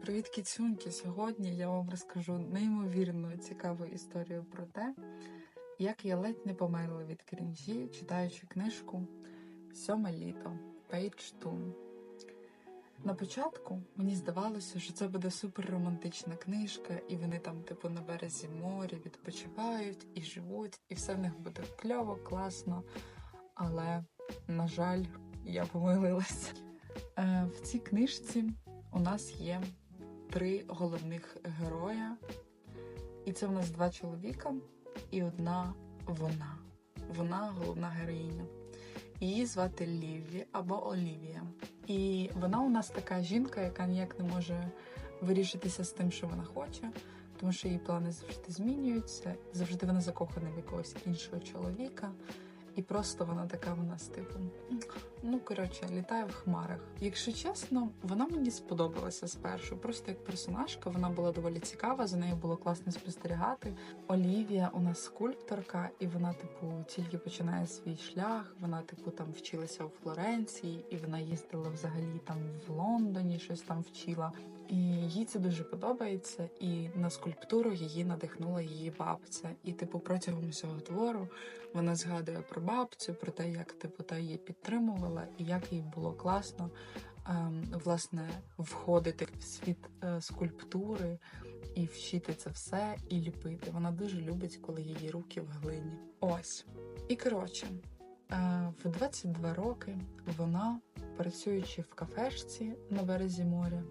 Привіт, кіцюньки! Сьогодні я вам розкажу неймовірно цікаву історію про те, як я ледь не померла від крінжі, читаючи книжку Сьоме літо Пейдж Тун. На початку мені здавалося, що це буде супер романтична книжка, і вони там, типу, на березі моря відпочивають і живуть, і все в них буде кльово, класно. Але, на жаль, я помилилася. Е, в цій книжці у нас є три головних героя, і це в нас два чоловіка і одна вона. Вона головна героїня. Її звати Ліві або Олівія. І вона у нас така жінка, яка ніяк не може вирішитися з тим, що вона хоче, тому що її плани завжди змінюються, завжди вона закохана в якогось іншого чоловіка. І просто вона така в нас, типу, ну коротше, літає в хмарах. Якщо чесно, вона мені сподобалася спершу. Просто як персонажка, вона була доволі цікава, за нею було класно спостерігати. Олівія у нас скульпторка, і вона, типу, тільки починає свій шлях. Вона, типу, там вчилася у Флоренції, і вона їздила взагалі там в Лондоні, щось там вчила. І їй це дуже подобається. І на скульптуру її надихнула її бабця. І, типу, протягом усього твору вона згадує про бабцю, про те, як типу та її підтримувала, і як їй було класно ем, власне входити в світ е, скульптури і вчити це все і ліпити. Вона дуже любить, коли її руки в глині. Ось. І коротше, е, в 22 роки вона, працюючи в кафешці на березі моря,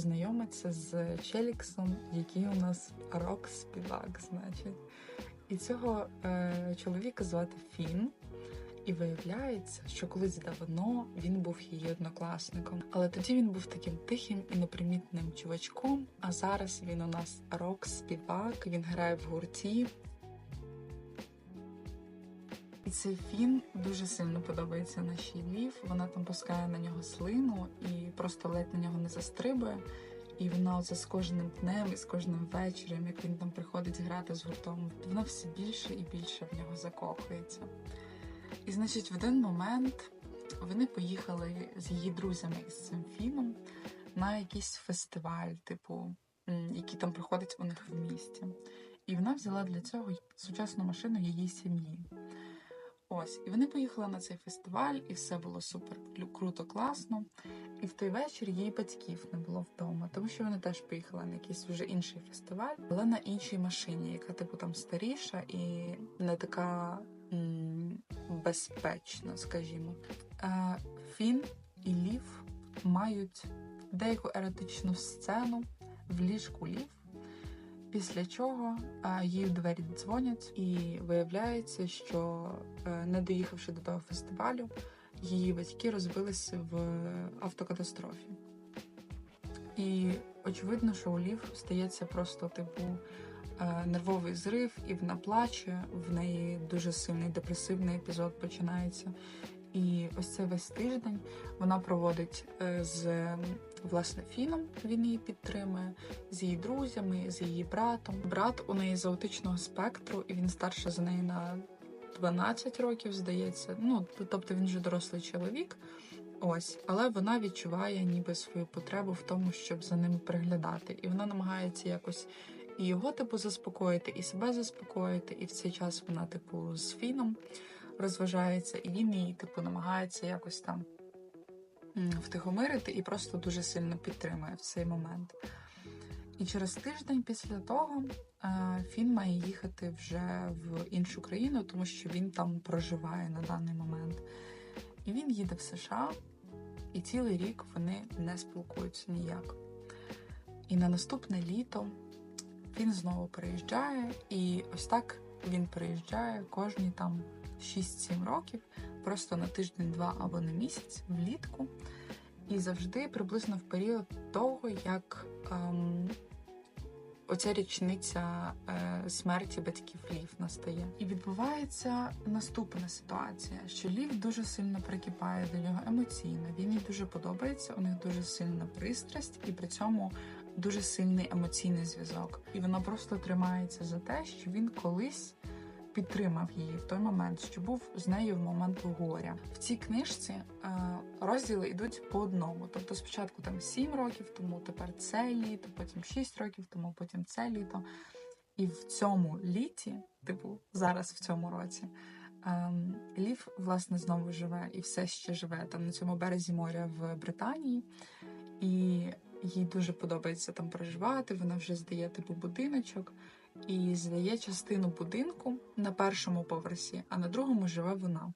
знайомиться з Челіксом, який у нас рок-співак, значить. І цього е, чоловіка звати Фін. І виявляється, що колись давно він був її однокласником. Але тоді він був таким тихим і непримітним чувачком. А зараз він у нас рок-співак, він грає в гурті. І цей фін дуже сильно подобається нашій Лів. Вона там пускає на нього слину і просто ледь на нього не застрибує. І вона оце з кожним днем і з кожним вечором, як він там приходить грати з гуртом, вона все більше і більше в нього закохується. І, значить, в один момент вони поїхали з її друзями із цим фіном на якийсь фестиваль, типу, який там проходить у них в місті. І вона взяла для цього сучасну машину її сім'ї. Ось, і вони поїхали на цей фестиваль, і все було супер круто, класно. І в той вечір її батьків не було вдома, тому що вони теж поїхали на якийсь вже інший фестиваль, але на іншій машині, яка типу там старіша і не така м безпечна, скажімо. А, Фін і Лів мають деяку еротичну сцену в ліжку Лів. Після чого їй в двері дзвонять, і виявляється, що е, не доїхавши до того фестивалю, її батьки розбилися в автокатастрофі. І очевидно, що у Лів стається просто типу е, нервовий зрив, і вона плаче, в неї дуже сильний депресивний епізод починається. І ось цей весь тиждень вона проводить е, з власне фіном. Він її підтримує, з її друзями, з її братом. Брат у неї з аутичного спектру, і він старше за неї на 12 років, здається. Ну тобто він вже дорослий чоловік. Ось, але вона відчуває ніби свою потребу в тому, щоб за ними приглядати, і вона намагається якось і його типу заспокоїти, і себе заспокоїти. І в цей час вона, типу, з фіном розважається, і він її, типу, намагається якось там втихомирити і просто дуже сильно підтримує в цей момент. І через тиждень після того Фін має їхати вже в іншу країну, тому що він там проживає на даний момент. І він їде в США, і цілий рік вони не спілкуються ніяк. І на наступне літо він знову приїжджає, і ось так він приїжджає кожні там 6-7 років, просто на тиждень-два або на місяць влітку. І завжди приблизно в період того, як ем, оця річниця е, смерті батьків Лів настає. І відбувається наступна ситуація, що Лів дуже сильно прикипає до нього емоційно. Він їй дуже подобається, у них дуже сильна пристрасть, і при цьому дуже сильний емоційний зв'язок. І вона просто тримається за те, що він колись підтримав її в той момент, що був з нею в момент горя. В цій книжці е, розділи йдуть по одному. Тобто, спочатку там 7 років тому, тепер це літо, потім 6 років тому, потім це літо. І в цьому літі, типу, зараз в цьому році, ем, Лів власне знову живе і все ще живе там на цьому березі моря в Британії. І їй дуже подобається там проживати. Вона вже здає типу будиночок і здає частину будинку на першому поверсі, а на другому живе вона.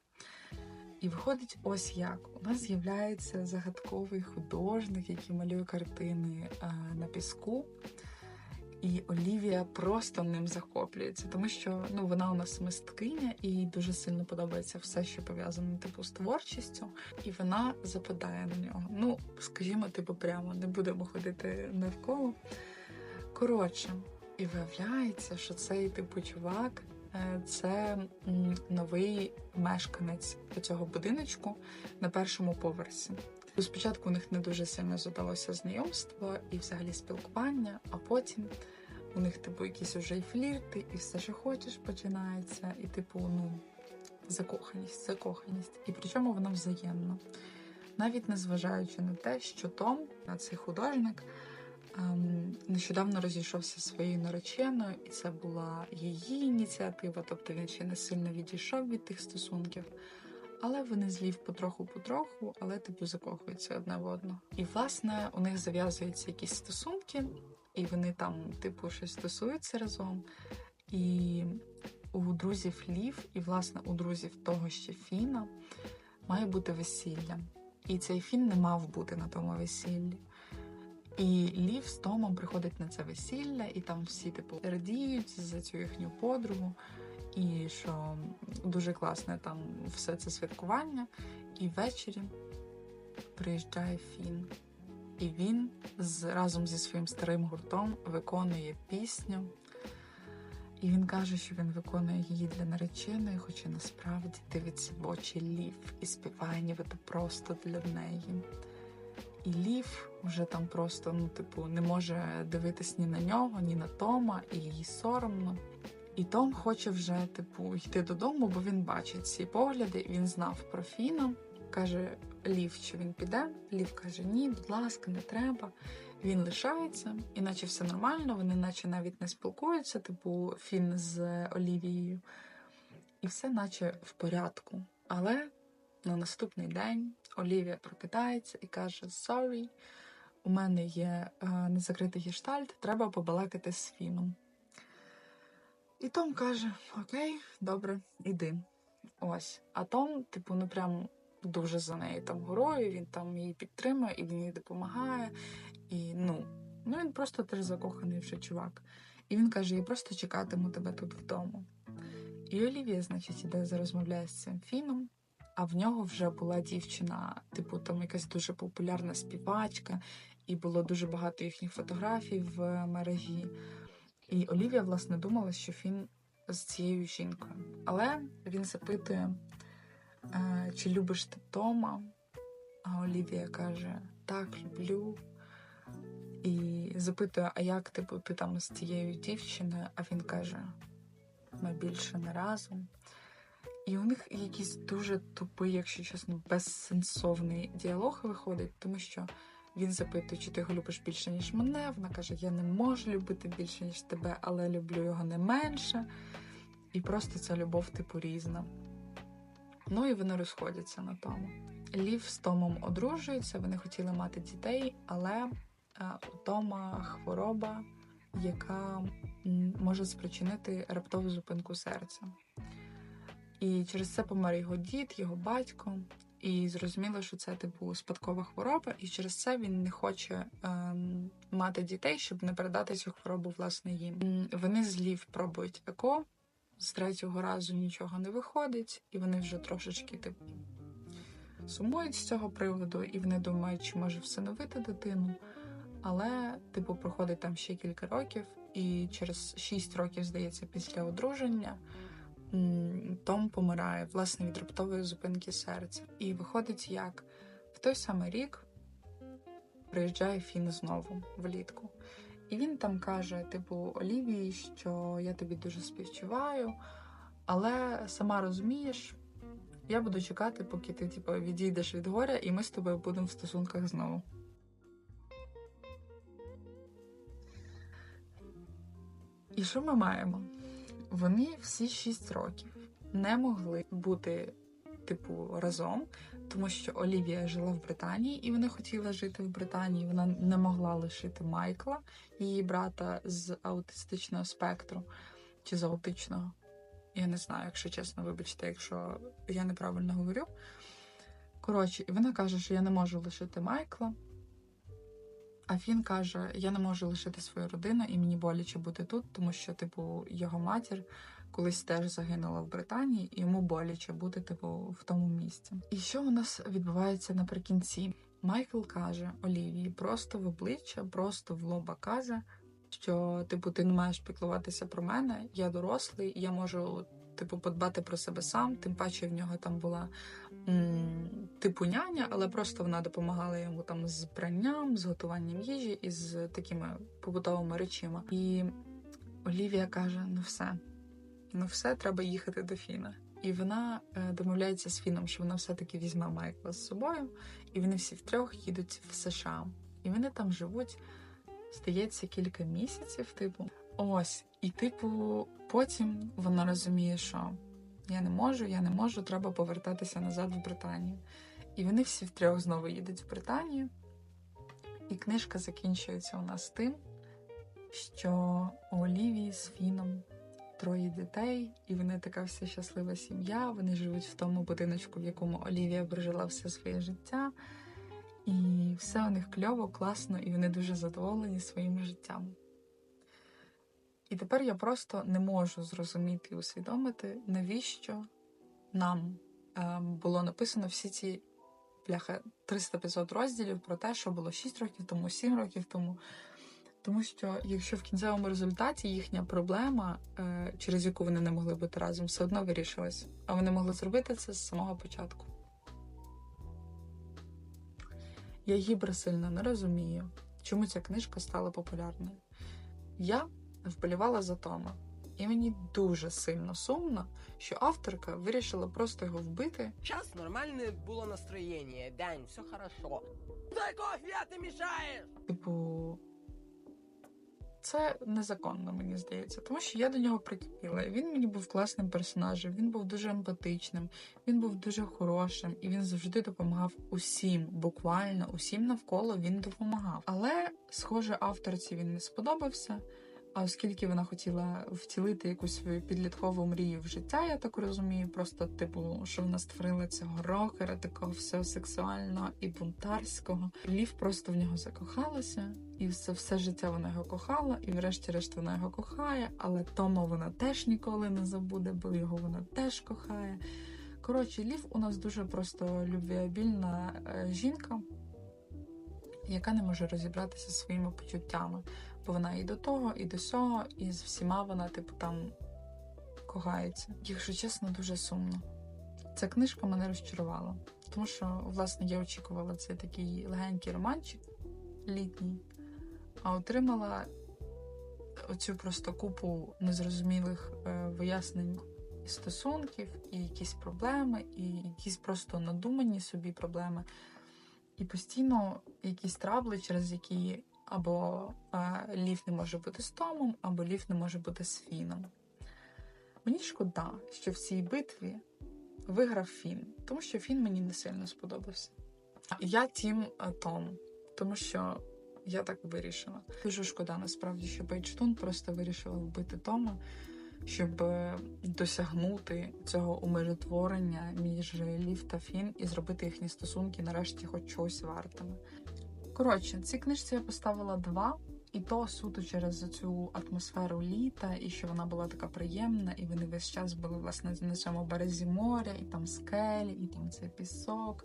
І виходить ось як. У нас з'являється загадковий художник, який малює картини е, на піску. І Олівія просто ним захоплюється, тому що ну вона у нас мисткиня, і їй дуже сильно подобається все, що пов'язане типу з творчістю, і вона западає на нього. Ну, скажімо, типу, прямо не будемо ходити навколо. Коротше, і виявляється, що цей типу чувак е, це новий мешканець цього будиночку на першому поверсі. Спочатку у них не дуже сильно задалося знайомство і взагалі спілкування, а потім у них, типу, якісь вже і флірти, і все, що хочеш, починається, і, типу, ну, закоханість, закоханість. І причому вона взаємна. Навіть незважаючи на те, що Том, цей художник, ем, нещодавно розійшовся своєю нареченою, і це була її ініціатива, тобто він ще не сильно відійшов від тих стосунків. Але вони злів потроху-потроху, але типу закохуються одне в одного. І власне у них зав'язуються якісь стосунки, і вони там, типу, щось стосуються разом. І у друзів Лів, і власне у друзів того ще Фіна має бути весілля. І цей фін не мав бути на тому весіллі. І Лів з Томом приходить на це весілля, і там всі типу радіють за цю їхню подругу. І що дуже класне там все це святкування. І ввечері приїжджає Фін. І він з, разом зі своїм старим гуртом виконує пісню. І він каже, що він виконує її для нареченої, хоча насправді дивиться в очі Лів і співає нібито просто для неї. І Лів вже там просто, ну, типу, не може дивитись ні на нього, ні на Тома, і їй соромно. І Том хоче вже, типу, йти додому, бо він бачить ці погляди, він знав про Фіна. Каже Лів, що він піде. Лів каже, ні, будь ласка, не треба. Він лишається, іначе все нормально, вони наче навіть не спілкуються, типу Фін з Олівією. І все наче в порядку. Але на наступний день Олівія прокидається і каже: Sorry, у мене є е, незакритий гештальт, треба побалакати з Фіном. І Том каже: Окей, добре, іди. Ось. А Том, типу, ну прям дуже за нею там горою, він там її підтримує, і він їй допомагає. І ну, ну він просто теж закоханий вже чувак. І він каже: Я просто чекатиму тебе тут вдома. І Олівія, значить, іде зарозмовляє з цим Фіном, а в нього вже була дівчина, типу, там якась дуже популярна співачка, і було дуже багато їхніх фотографій в мережі. І Олівія, власне, думала, що Фін з цією жінкою. Але він запитує, «Е, чи любиш ти Тома? А Олівія каже: Так, люблю. І запитує, а як типу, ти там з цією дівчиною? А він каже: ми більше не разом. І у них якийсь дуже тупий, якщо чесно, безсенсовний діалог виходить, тому що він запитує, чи ти його любиш більше, ніж мене. Вона каже: Я не можу любити більше, ніж тебе, але люблю його не менше. І просто ця любов, типу, різна. Ну і вони розходяться на тому. Лів з Томом одружуються, вони хотіли мати дітей, але а, у Тома хвороба, яка може спричинити раптову зупинку серця. І через це помер його дід, його батько. І зрозуміло, що це типу спадкова хвороба, і через це він не хоче ем, мати дітей, щоб не передати цю хворобу власне їм. Вони з Лів пробують еко, з третього разу нічого не виходить, і вони вже трошечки типу сумують з цього приводу, і вони думають, чи може всиновити дитину. Але, типу, проходить там ще кілька років, і через 6 років, здається, після одруження. Том помирає власне від раптової зупинки серця. І виходить, як в той самий рік приїжджає Фін знову влітку. І він там каже, типу, Олівії, що я тобі дуже співчуваю, Але сама розумієш, я буду чекати, поки ти типу, відійдеш від горя, і ми з тобою будемо в стосунках знову. І що ми маємо? Вони всі 6 років не могли бути, типу, разом, тому що Олівія жила в Британії, і вони хотіли жити в Британії. Вона не могла лишити Майкла, її брата з аутистичного спектру чи з аутичного. Я не знаю, якщо чесно, вибачте, якщо я неправильно говорю. Коротше, і вона каже, що я не можу лишити Майкла. А він каже: я не можу лишити свою родину, і мені боляче бути тут, тому що, типу, його матір колись теж загинула в Британії, і йому боляче бути, типу, в тому місці. І що у нас відбувається наприкінці? Майкл каже Олівії просто в обличчя, просто в лоба каже, що, типу, ти не маєш піклуватися про мене, я дорослий, я можу, типу, подбати про себе сам. Тим паче в нього там була м, типу няня, але просто вона допомагала йому там з пранням, з готуванням їжі і з такими побутовими речима. І Олівія каже: ну все, ну все, треба їхати до Фіна. І вона е, домовляється з Фіном, що вона все-таки візьме Майкла з собою, і вони всі втрьох їдуть в США. І вони там живуть, здається, кілька місяців, типу. Ось, і, типу, потім вона розуміє, що я не можу, я не можу, треба повертатися назад в Британію. І вони всі втрьох знову їдуть в Британію. І книжка закінчується у нас тим, що у Олівії з Фіном троє дітей, і вони така вся щаслива сім'я. Вони живуть в тому будиночку, в якому Олівія прожила все своє життя. І все у них кльово, класно, і вони дуже задоволені своїм життям. І тепер я просто не можу зрозуміти і усвідомити, навіщо нам ем, було написано всі ці бляха 300-500 розділів про те, що було 6 років тому, 7 років тому. Тому що якщо в кінцевому результаті їхня проблема, е, через яку вони не могли бути разом, все одно вирішилась, а вони могли зробити це з самого початку. Я гібра сильно не розумію, чому ця книжка стала популярною. Я вболівала за Тома, і мені дуже сильно сумно, що авторка вирішила просто його вбити. Сейчас нормальное было настроение, Дань, все хорошо. Дай кофе, а ты мешаешь! Типу, це незаконно, мені здається, тому що я до нього прикипіла. Він мені був класним персонажем, він був дуже емпатичним, він був дуже хорошим, і він завжди допомагав усім, буквально усім навколо він допомагав. Але, схоже, авторці він не сподобався. А оскільки вона хотіла втілити якусь свою підліткову мрію в життя, я так розумію, просто типу, що вона створила цього рокера, такого всього сексуального і бунтарського. Лів просто в нього закохалася, і все, все життя вона його кохала, і врешті-решт вона його кохає, але Тома вона теж ніколи не забуде, бо його вона теж кохає. Коротше, Лів у нас дуже просто любвіабільна е, жінка, яка не може розібратися зі своїми почуттями. Бо вона і до того, і до сього, і з всіма вона, типу, там кохається. Якщо чесно, дуже сумно. Ця книжка мене розчарувала, тому що, власне, я очікувала цей такий легенький романчик літній, а отримала оцю просто купу незрозумілих е, вияснень і стосунків, і якісь проблеми, і якісь просто надумані собі проблеми, і постійно якісь трабли, через які або е, Лів не може бути з Томом, або Лів не може бути з Фіном. Мені шкода, що в цій битві виграв Фін, тому що Фін мені не сильно сподобався. Я тім е, Том, тому що я так вирішила. Дуже шкода, насправді, що Пейджтун просто вирішила вбити Тома, щоб е, досягнути цього умиротворення між Лів та Фін і зробити їхні стосунки нарешті хоч чогось вартими. Коротше, цій книжці я поставила два, і то суто через цю атмосферу літа, і що вона була така приємна, і вони весь час були власне на цьому березі моря, і там скелі, і там цей пісок,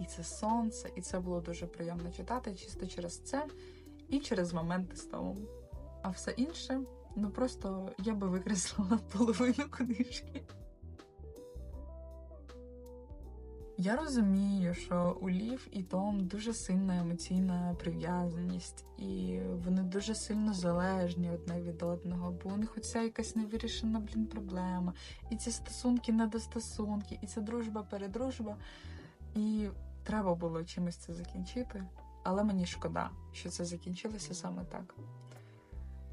і це сонце. І це було дуже приємно читати, чисто через це і через моменти з Томом. А все інше, ну просто я би викреслила половину книжки. Я розумію, що у Лів і Том дуже сильна емоційна прив'язаність, і вони дуже сильно залежні одне від одного, бо у них оця якась невирішена блін проблема. І ці стосунки недостосунки, і ця дружба передружба. І треба було чимось це закінчити. Але мені шкода, що це закінчилося саме так.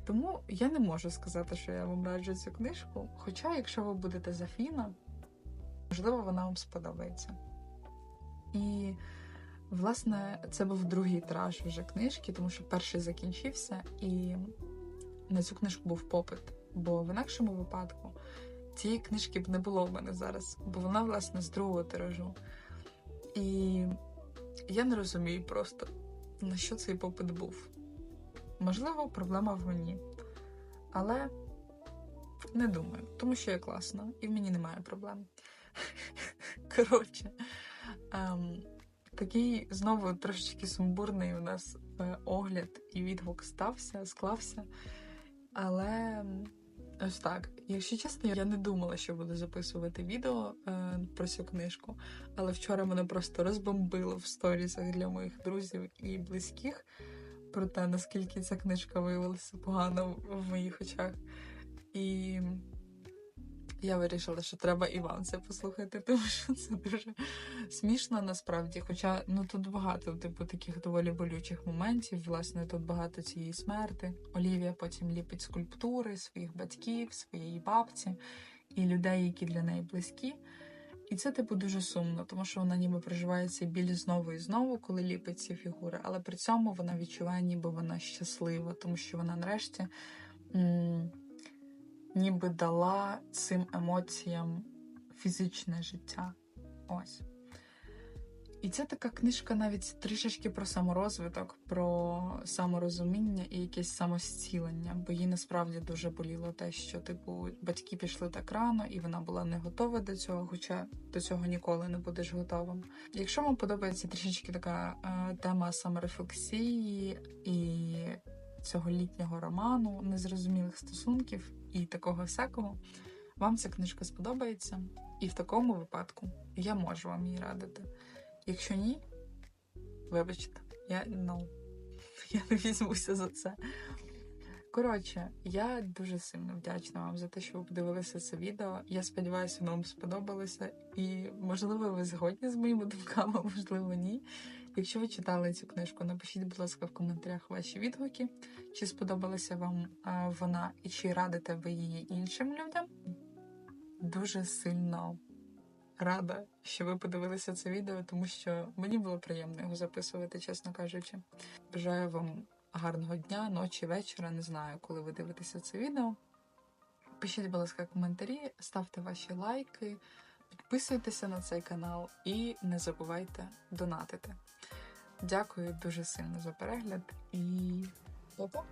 Тому я не можу сказати, що я вам раджу цю книжку. Хоча, якщо ви будете за Фіна, можливо, вона вам сподобається. І, власне, це був другий тираж вже книжки, тому що перший закінчився, і на цю книжку був попит. Бо в інакшому випадку цієї книжки б не було в мене зараз, бо вона, власне, з другого тиражу. І я не розумію просто, на що цей попит був. Можливо, проблема в мені. Але не думаю, тому що я класна, і в мені немає проблем. Коротше, ем, такий знову трошечки сумбурний у нас е, огляд і відгук стався, склався. Але ось так. Якщо чесно, я не думала, що буду записувати відео е, про цю книжку. Але вчора мене просто розбомбило в сторісах для моїх друзів і близьких про те, наскільки ця книжка виявилася погано в моїх очах. І я вирішила, що треба і вам це послухати, тому що це дуже смішно насправді. Хоча ну тут багато типу таких доволі болючих моментів. Власне, тут багато цієї смерти. Олівія потім ліпить скульптури своїх батьків, своєї бабці і людей, які для неї близькі. І це, типу, дуже сумно, тому що вона ніби проживає цей біль знову і знову, коли ліпить ці фігури, але при цьому вона відчуває, ніби вона щаслива, тому що вона нарешті м- ніби дала цим емоціям фізичне життя. Ось. І це така книжка навіть трішечки про саморозвиток, про саморозуміння і якесь самозцілення, бо їй насправді дуже боліло те, що типу батьки пішли так рано, і вона була не готова до цього, хоча до цього ніколи не будеш готовим. Якщо вам подобається трішечки така е, тема саморефлексії і цього літнього роману, незрозумілих стосунків і такого всякого, вам ця книжка сподобається, і в такому випадку я можу вам її радити. Якщо ні, вибачте, я ну, я не візьмуся за це. Коротше, я дуже сильно вдячна вам за те, що ви подивилися це відео. Я сподіваюся, воно вам сподобалося. І, можливо, ви згодні з моїми думками, можливо, ні. Якщо ви читали цю книжку, напишіть, будь ласка, в коментарях ваші відгуки, чи сподобалася вам а, вона і чи радите ви її іншим людям. Дуже сильно рада, що ви подивилися це відео, тому що мені було приємно його записувати, чесно кажучи. Бажаю вам гарного дня, ночі, вечора. Не знаю, коли ви дивитеся це відео. Пишіть, будь ласка, коментарі, ставте ваші лайки, підписуйтеся на цей канал і не забувайте донатити. Дякую дуже сильно за перегляд і па-па!